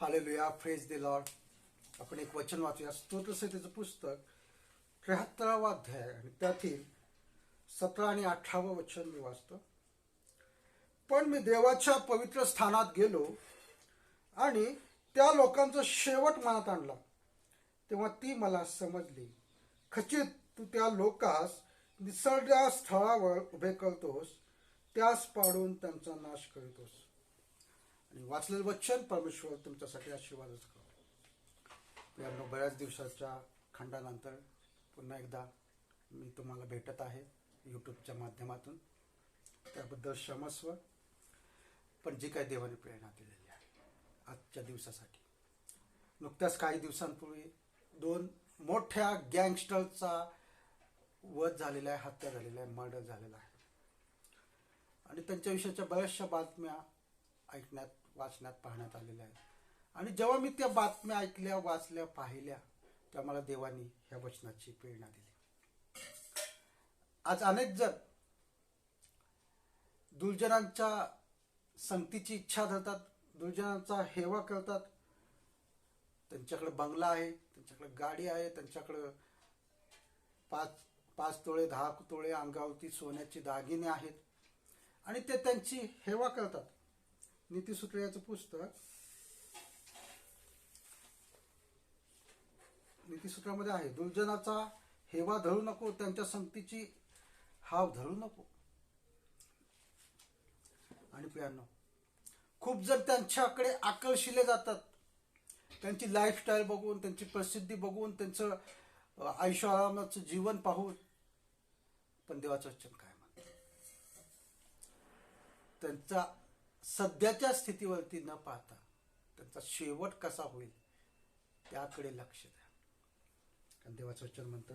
Hallelujah phrase दे Lord आपण एक वचन वाचूया. स्तोत्रसहितेचं पुस्तक त्र्याहत्तरावा अध्याय. आणि त्यातील सतरा आणि अठरावं वचन मी वाचतो. पण मी देवाच्या पवित्र स्थानात गेलो आणि त्या लोकांचा शेवट मनात आणला. तेव्हा ती मला समजली. खचित तू त्या लोकास निसरड्या स्थळावर उभे करतोस. त्यास पाडून त्यांचा नाश करतोस. आणि वाचलेलं वचन परमेश्वर तुमच्यासाठी आशीर्वादच करो. बऱ्याच दिवसाच्या खंडानंतर पुन्हा एकदा मी तुम्हाला भेटत आहे यूट्यूबच्या माध्यमातून. त्याबद्दल क्षमस्व पण जी काही देवाने प्रेरणा दिलेली आहे आजच्या दिवसासाठी. नुकत्याच काही दिवसांपूर्वी दोन मोठ्या गँगस्टरचा वध झालेला आहे हत्या झालेला आहे मर्डर झालेला आहे. आणि त्यांच्याविषयीच्या बऱ्याचशा बातम्या ऐकण्यात वाचनात पाहण्यात आलेल्या आहेत. आणि जेव्हा मी त्या बातम्या ऐकल्या वाचल्या पाहिल्या तेव्हा मला देवानी ह्या वचनाची प्रेरणा दिली. आज अनेक जण दुर्जनांच्या संगतीची इच्छा धरतात दुर्जनांचा हेवा करतात. त्यांच्याकडे बंगला आहे त्यांच्याकडे गाडी आहे त्यांच्याकडं पाच पाच तोळे दहा तोळे अंगावरती सोन्याचे दागिने आहेत. आणि ते त्यांची हेवा करतात. नीतीसूत्र याचं पुस्तक. नीतीसूत्रामध्ये आहे दुर्जनाचा हेवा धरू नको त्यांच्या संगतीची हाव धरू नको. आणि प्रियांनो खूप जर त्यांच्याकडे आकर्षिले जातात. त्यांची लाईफस्टाईल बघून त्यांची प्रसिद्धी बघून त्यांचं आयुष्य आरामाचं जीवन पाहून. पण देवाचं वचन काय म्हणतं? त्यांचा सध्याच्या स्थितीवरती न पाहता त्यांचा शेवट कसा होईल त्याकडे लक्ष द्या. कारण देवाचं वचन म्हणतं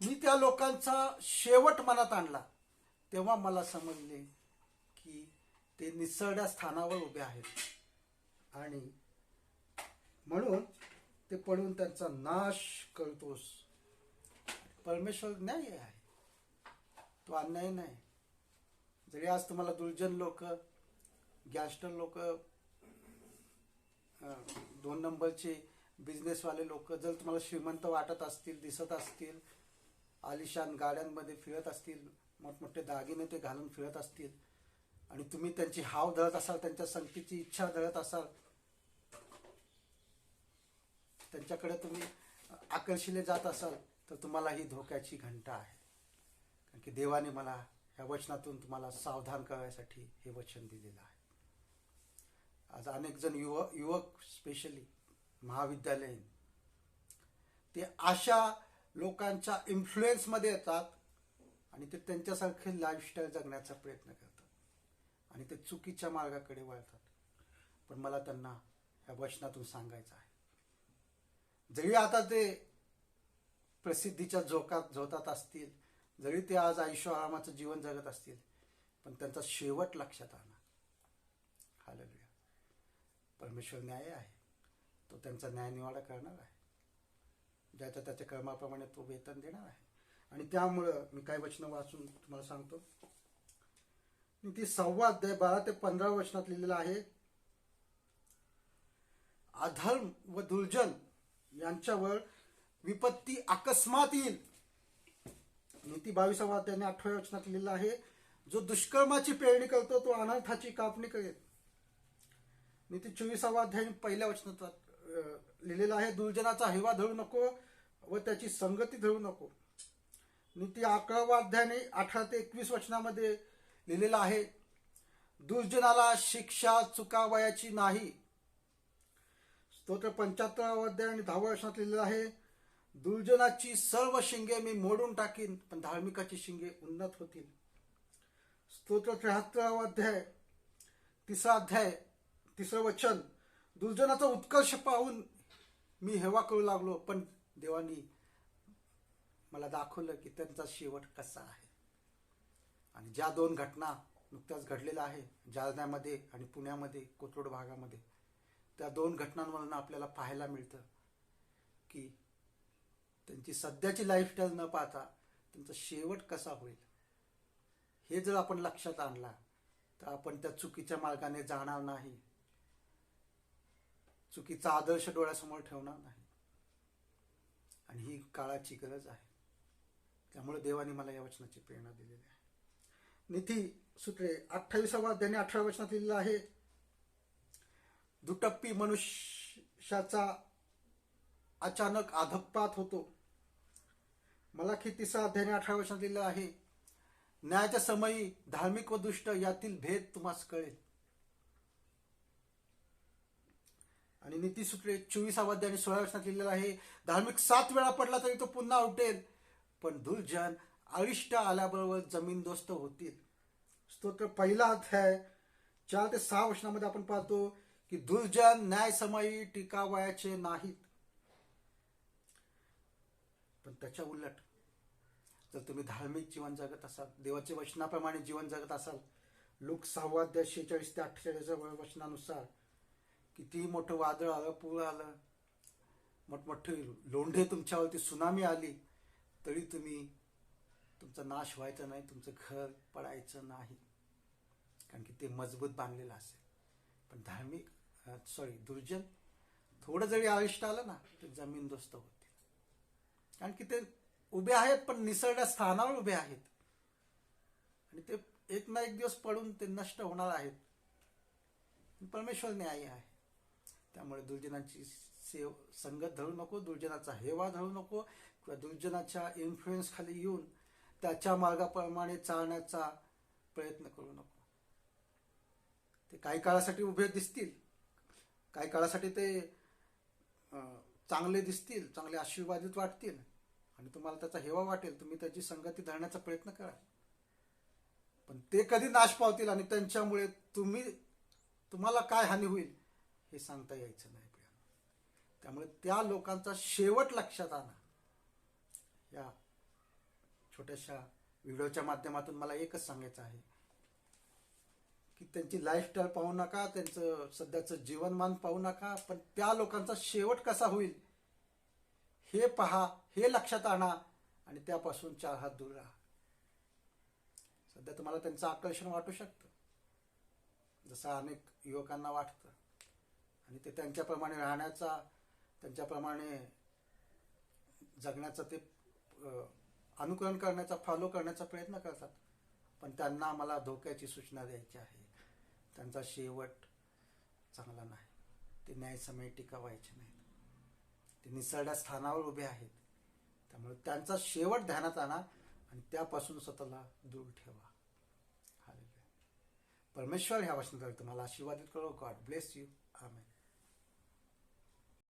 मी त्या लोकांचा शेवट मनात आणला तेव्हा मला समजले की ते निसरड्या स्थानावर उभे आहेत. आणि म्हणून ते पडून त्यांचा नाश करतोस. परमेश्वर न्याय आहे. तो अन्याय नाही. जरी आज तुम्हाला दुर्जन लोक गॅस्टर लोक दोन नंबरचे बिझनेसवाले लोक जर तुम्हाला श्रीमंत वाटत असतील दिसत असतील आलिशान गाड्यांमध्ये फिरत असतील मोठमोठे दागिने ते घालून फिरत असतील आणि तुम्ही त्यांची हाव धरत असाल त्यांच्या संगतीची इच्छा धरत असाल त्यांच्याकडे तुम्ही आकर्षिले जात असाल तर तुम्हाला ही धोक्याची घंटा आहे. कारण की देवाने मला ह्या वचनातून तुम्हाला सावधान करायसाठी हे वचन दिलेलं आहे. आज अनेक जण युवक युवक स्पेशली महाविद्यालयीन ते अशा लोकांच्या इन्फ्लुएन्समध्ये येतात आणि ते त्यांच्यासारखे लाईफस्टाईल जगण्याचा प्रयत्न करतात आणि ते चुकीच्या मार्गाकडे वळतात. पण मला त्यांना ह्या वचनातून सांगायचं आहे. जरी आता ते प्रसिद्धीच्या झोकात झोतात असतील जरी ते आज आयुष्य आरामाचं जीवन जगत असतील पण त्यांचा शेवट लक्षात आणा. हालेलुया. परमेश्वर न्याय आहे. तो त्यांचा न्यायनिवाडा करणार आहे. ज्याच्या त्याच्या कर्माप्रमाणे तो वेतन देणार आहे. आणि त्यामुळं मी काही वचनं वाचून तुम्हाला सांगतो. ती सव्वा अध्याय बारा ते पंधरा वचनात लिहिलेलं आहे. अधर्म व दुर्जन यांच्यावर विपत्ती अकस्मात येईल. नीती बावीसावा अध्यायाने अठराव्या वचनात लिहिलेलं आहे जो दुष्कर्माची पेरणी करतो तो अनर्थाची कापणी करेल. नीती चोवीसावा अध्याय पहिल्या वचनात लिहिलेला आहे दुर्जनाचा हिवा धरू नको व त्याची संगती धरू नको. नीती अकरावा अध्यायाने अठरा ते एकवीस वचनामध्ये लिहिलेलं आहे दुर्जनाला शिक्षा चुकावयाची नाही. स्तोत्र पंच्याहत्तरावा अध्याय आणि दहाव्या वचनात लिहिलेलं आहे दुर्जनाची सर्व शिंगे मी मोडून टाकीन पण धार्मिकाची शिंगे उन्नत होतील. स्तोत्र त्र्याहत्तरावा अध्याय तिसरा अध्याय तिसरं वचन. दुर्जनाचा उत्कर्ष पाहून मी हेवा करू लागलो पण देवानी मला दाखवलं की त्यांचा शेवट कसा आहे. आणि ज्या दोन घटना नुकत्याच घडलेल्या आहे जालन्यामध्ये आणि पुण्यामध्ये कोथरूड भागामध्ये त्या दोन घटनांवरून आपल्याला पाहायला मिळतं की त्यांची सध्याची लाईफस्टाईल न पाहता त्यांचा शेवट कसा होईल? हे जर आपण लक्षात आणला तर आपण त्या चुकीच्या मार्गाने जाणार नाही. चुकीचा आदर्श डोळ्यासमोर ठेवणार नाही. आणि ही काळाची गरज आहे. त्यामुळे देवाने मला या वचनाची प्रेरणा दिलेली आहे. निधी सूत्रे अठ्ठावीसावा त्याने अठरा वचनात लिहिलेलं आहे दुटप्पी मनुष्याचा अचानक आधप्पात होतो. मला तिसरा अध्याय अठरा वर्षात दिलेला आहे. न्यायाच्या समयी धार्मिक व दुष्ट यातील भेद तुम्हाला कळेल. आणि नीतीसूत्रे चोवीसावा अध्याय आणि सोळा वर्षात लिहिलेला आहे धार्मिक सात वेळा पडला तरी तो पुन्हा उठेल पण दुर्जन अरिष्ट आल्याबरोबर जमीनदोस्त होतील. स्तोत्र पहिला अध्याय चार ते सहा वर्षामध्ये आपण पाहतो की दुर्जन न्यायसमयी टिकावयाचे नाहीत. पण त्याच्या उलट जर तुम्ही धार्मिक जीवन जगत असाल देवाच्या वचनाप्रमाणे जीवन जगत असाल लोक सहावा अध्याय शेहेचाळीस ते अठ्ठेचाळीसच्या वचनानुसार कितीही मोठं वादळ आलं पूर आलं मोठमोठे लोंढे तुमच्यावरती सुनामी आली तरी तुम्ही तुमचा नाश व्हायचा नाही तुमचं घर पडायचं नाही. कारण की ते मजबूत बांधलेलं असेल. पण धार्मिक सॉरी दुर्जन थोडं जरी आयुष्य आलं ना तर जमीन दोस्त होत. कारण की ते उभे आहेत पण निसरड्या स्थानावर उभे आहेत. आणि ते एक ना एक दिवस पडून ते नष्ट होणार आहेत. परमेश्वर न्याय आहे. त्यामुळे दुर्जनांची सेव संगत धरू नको दुर्जनाचा हेवा धरू नको किंवा दुर्जनाच्या इन्फ्लुएन्स खाली येऊन त्याच्या मार्गाप्रमाणे चालण्याचा प्रयत्न करू नको. ते काही काळासाठी उभे दिसतील. काही काळासाठी ते चांगले दिसतील चांगले आशीर्वादित वाटतील आणि तुम्हाला त्याचा हेवा वाटेल तुम्ही त्याची संगती धरण्याचा प्रयत्न करा. पण ते कधी नाश पावतील आणि त्यांच्यामुळे तुम्ही तुम्हाला काय हानी होईल हे सांगता यायचं नाही त्यामुळे त्या लोकांचा शेवट लक्षात आणा. या छोट्याशा व्हिडिओच्या माध्यमातून मला एकच सांगायचं आहे. की त्यांची लाईफस्टाईल पाहू नका त्यांचं सध्याचं जीवनमान पाहू नका पण त्या लोकांचा शेवट कसा होईल हे पहा हे लक्षात आणा आणि त्यापासून चार हात दूर राहा. सध्या तुम्हाला त्यांचं आकर्षण वाटू शकतं. जसं अनेक युवकांना वाटतं. आणि ते त्यांच्याप्रमाणे राहण्याचा त्यांच्याप्रमाणे जगण्याचा ते अनुकरण करण्याचा फॉलो करण्याचा प्रयत्न करतात. पण त्यांना मला धोक्याची सूचना द्यायची आहे. त्यांचा शेवट चांगला नाही. ते न्यायसमय टिकावायचे नाहीत. ते निसरड्या स्थानावर उभे आहेत. त्यामुळे त्यांचा शेवट ध्यानात आणा आणि त्यापासून स्वतःला दूर ठेवा. परमेश्वर ह्या वचनाद्वारे तुम्हाला आशीर्वादित करो. God bless you